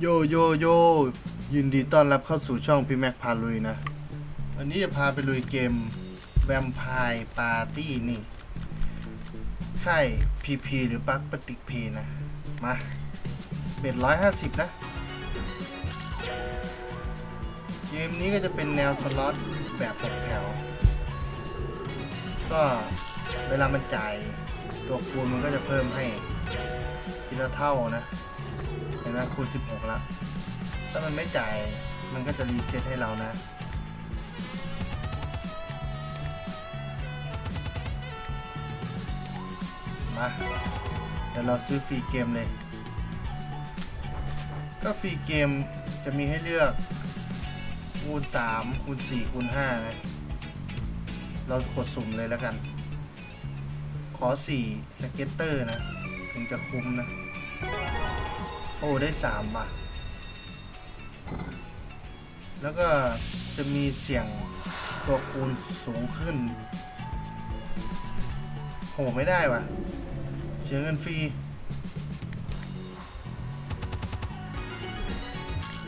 โยโยโยยินดีต้อนรับเข้าสู่ช่องพี่แม็กพาลุยนะ วันนี้จะพาไปลุยเกมแวมไพร์ปาร์ตี้นี่ค่ายพีพีหรือปักปฏิกพีนะ มาเบ็ดร้อยห้าสิบนะ เกมนี้ก็จะเป็นแนวสล็อตแบบตกแถว ก็เวลามันจ่ายตัวคูณมันก็จะเพิ่มให้ทีละเท่านะ ไหมคูณ 16แล้วถ้ามันไม่จ่ายมันก็จะรีเซ็ตให้เรานะ มา เดี๋ยวเราซื้อฟรีเกมเลย ก็ฟรีเกมจะมีให้เลือก คูณ 3 คูณ 4 คูณ 5 นะ เรากดสุ่มเลยแล้วกัน ขอ 4 สเก็ตเตอร์นะ ถึงจะคุ้มนะ โอ้ได้สามว่ะ แล้วก็จะมีเสียงตัวคูณสูงขึ้น โหไม่ได้ว่ะ เสียเงินฟรี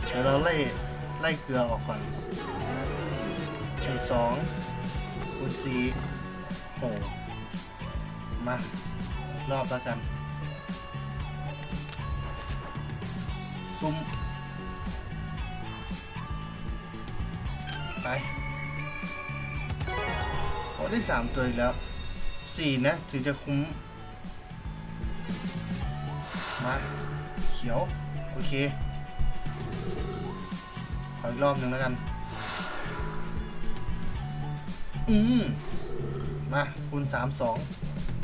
เดี๋ยวเราไล่ ไล่เกลือออกก่อนคูณสองคูณสี่โห มารอบแล้วกันุ้ม ไปโอ้ได้สามตัวอีกแล้วสี่นะ ถึงจะคุ้ม มา เขียว โอเคขออีกรอบหนึ่งแล้วกัน อืม มาคูณสามสอง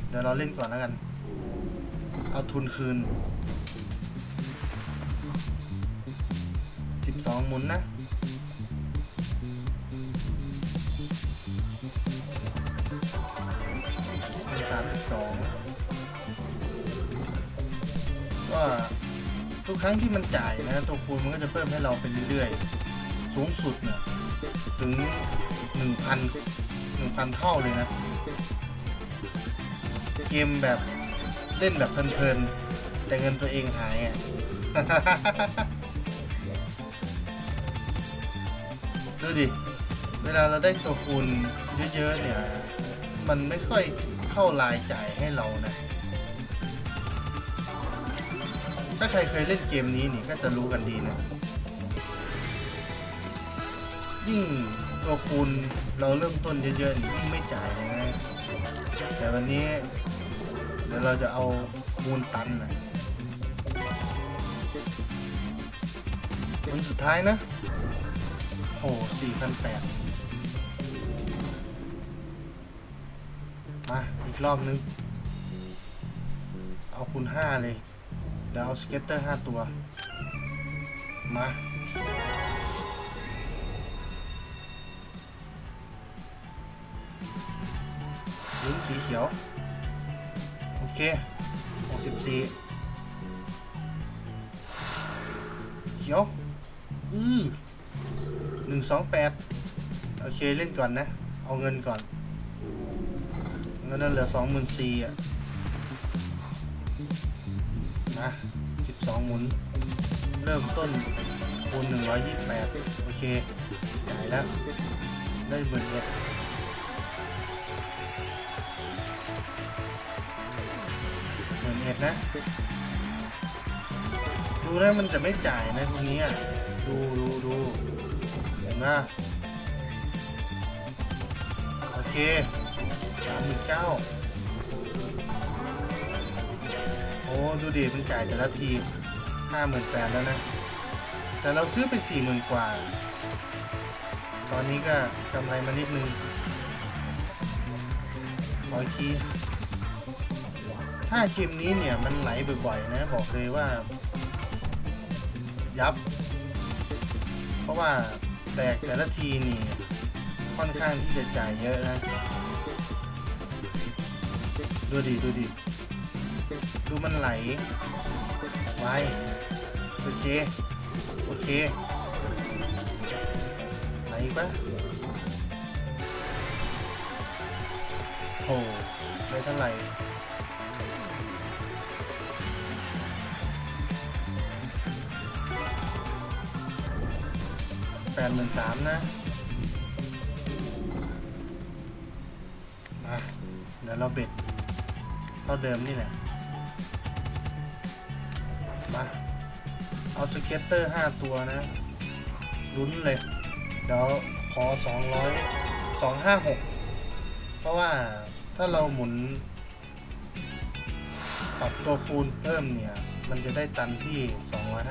เดี๋ยวเราเล่นก่อนแล้วกัน เอาทุนคืน สิบสองหมุนนะสามสิบสองก็ทุกครั้งที่มันจ่ายนะ ตัวคูณมันก็จะเพิ่มให้เราไปเรื่อยๆ สูงสุดเนี่ยถึงหนึ่งพันหนึ่งพันเท่าเลยนะ เกมแบบเล่นแบบเพลินๆ แต่เงินตัวเองหายอะ ดูดิ เวลาเราได้ตัวคูณเยอะๆเนี่ย มันไม่ค่อยเข้ารายจ่ายให้เรานะ ถ้าใครเคยเล่นเกมนี้นี่ก็จะรู้กันดีนะ ยิ่งตัวคูณเราเริ่มต้นเยอะๆนี่ยิ่งไม่จ่ายเลยนะ แต่วันนี้เดี๋ยวเราจะเอาคูณตันนะผลสุดท้ายนะ โอ้สี่พันแปดมา อีกรอบนึง เอาคูณห้าเลย เดี๋ยวเอาสเก็ตเตอร์ห้าตัว มาลุ้นสีเขียว โอเคหกสิบสี่เขียว อือ นึ่งสองแปดโอเคเล่นก่อนนะ เอาเงินก่อน เงินนั้นเหลือสองหมื่นสี่อะนะสิบสองหมุน เริ่มต้นคูณหนึ่งร้อยยี่สิบแปดโอเคจ่ายแล้ว ได้หมื่นเอ็ดหมื่นเอ็ดนะ ดูนะมันจะไม่จ่ายนะทีนี้อะ ดูดูดู นะโอเคสามหมื่นเก้าโอ้ดูดิมันจ่ายแต่ละทีห้าหมื่นแปดแล้วนะ แต่เราซื้อไปสี่หมื่นกว่า ตอนนี้ก็กำไรมานิดนึงร้อยคีถ้าเกมนี้เนี่ยมันไหลบ่อยๆนะ บอกเลยว่า ยับ เพราะว่า แตกแต่ละทีนี่ค่อนข้างที่จะจ่ายเยอะนะ ดูดิดูดิดูมันไหล ไว้โอเคโอเค ไหลปะโอได้เท่าไหร่ แปดหมื่นสามนะมาเดี๋ยวเราเบ็ดเท่าเดิมนี่แหละ มา เอาสเก็ตเตอร์ห้าตัวนะลุ้นเลย เดี๋ยวขอสองร้อยสองห้าหกเพราะว่าถ้าเราหมุนปรับตัวคูณเพิ่มเนี่ย มันจะได้ตันที่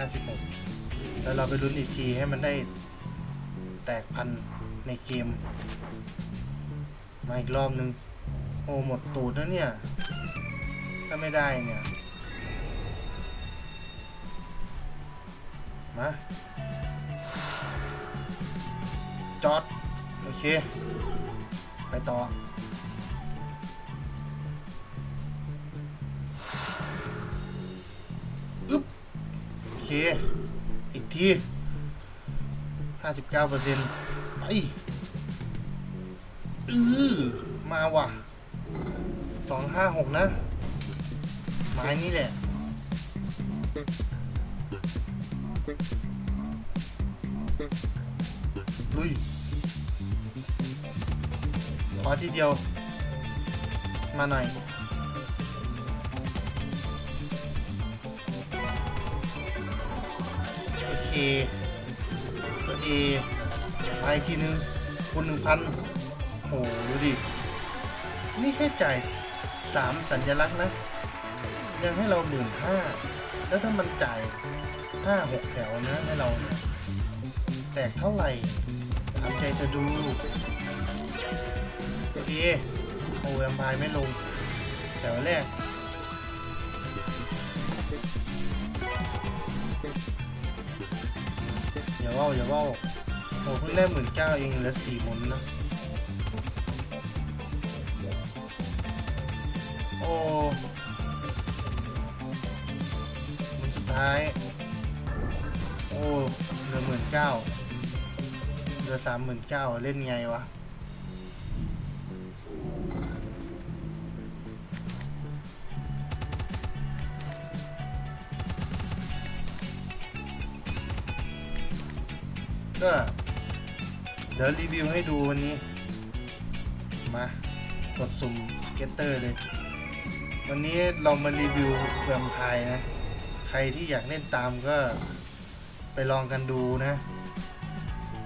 256 แล้วเราไปลุ้นอีกทีให้มันได้ แตกพันในเกม มาอีกรอบนึง โอ้หมดตูดแล้วเนี่ย ถ้าไม่ได้เนี่ย มา จอด โอเค ไปต่ออึ๊บ โอเค อีกที ห้าสิบเก้าเปอร์เซ็นต์ไปอือมาว่ะสองห้าหกนะ ไม้นี่แหละ ลุยขอทีเดียว มาหน่อยโอเค A ไปทีนึงคูณหนึ่งพันโอ้โหดูดิ นี่แค่จ่ายสามสัญลักษณ์นะ ยังให้เราหมื่นห้าแล้วถ้ามันจ่ายห้าหกแถวนะให้เราแตกเท่าไหร่ทำใจเธอดูตัว A โอ้แวมพร์ไม่ลง แถวแรกาว่าอย่าว่าโอ้เพิ่งได้หมื่นเก้าเองเหลือสี่มุนนะ โอ้มุนสุดท้าย โอ้เหลือหมื่นเก้าเหลือสามหมื่นเก้าเล่นไงวะ ก็เดี๋ยวรีวิวให้ดูวันนี้ มากดสุ่มสเก็ตเตอร์เลย วันนี้เรามารีวิวแวมไพร์นะ ใครที่อยากเล่นตามก็ไปลองกันดูนะ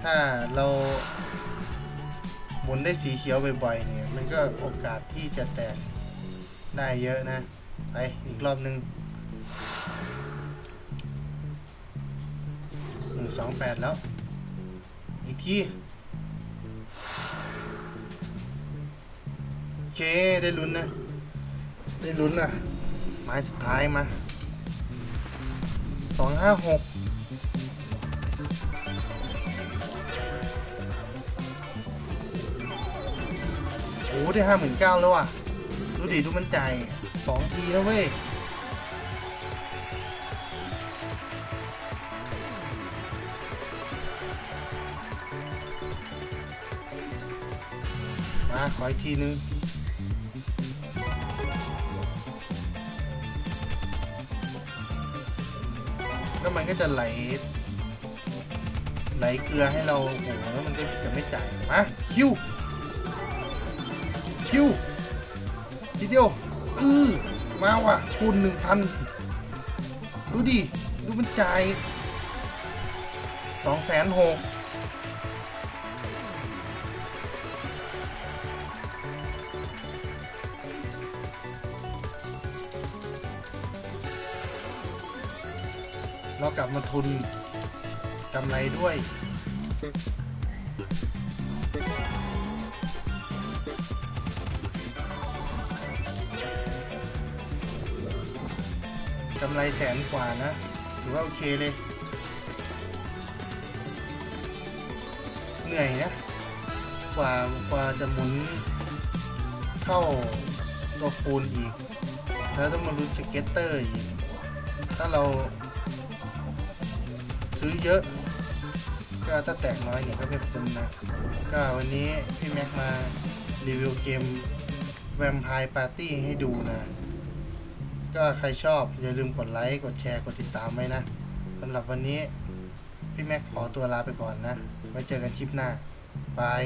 ถ้าเราหมุนได้สีเขียวบ่อยๆเนี่ย มันก็โอกาสที่จะแตกได้เยอะนะ ไปอีกรอบนึงหนึ่งสองแปดแล้ว อีกทีโอเค ได้ลุ้นนะ ได้ลุ้นนะไม้สุดท้ายมาสองห้าหกโอ้ได้ห้าหมื่นเก้าแล้วอะ ดูดิ ดูมันใจสองทีแล้วเว้ย มาขออีกทีนึงแล้วมันก็จะไหล ไหลเกลือให้เราโอ้โหแล้วมันก็จะไม่จ่ายมาคิวคิวทีเดียวอือมาว่ะคูณหนึ่งพันดูดิ ดูมันจ่ายสองแสนหก เรากลับมาทุนกำไรด้วย กำไรแสนกว่านะถือว่าโอเคเลย เหนื่อยนะ กว่ากว่าจะหมุนเข้าตัวคูณอีก แล้วต้องมาลุ้นสเก็ตเตอร์อีก ถ้าเรา ซื้อเยอะ ก็ถ้าแตกน้อยเนี่ยก็ไม่คุ้มนะ ก็วันนี้พี่แม็กมารีวิวเกม Vampire Party ให้ดูนะ ก็ใครชอบอย่าลืมกดไลค์ กดแชร์ กดติดตามไว้นะสำหรับวันนี้ พี่แม็กขอตัวลาไปก่อนนะ ไว้เจอกันคลิปหน้า บาย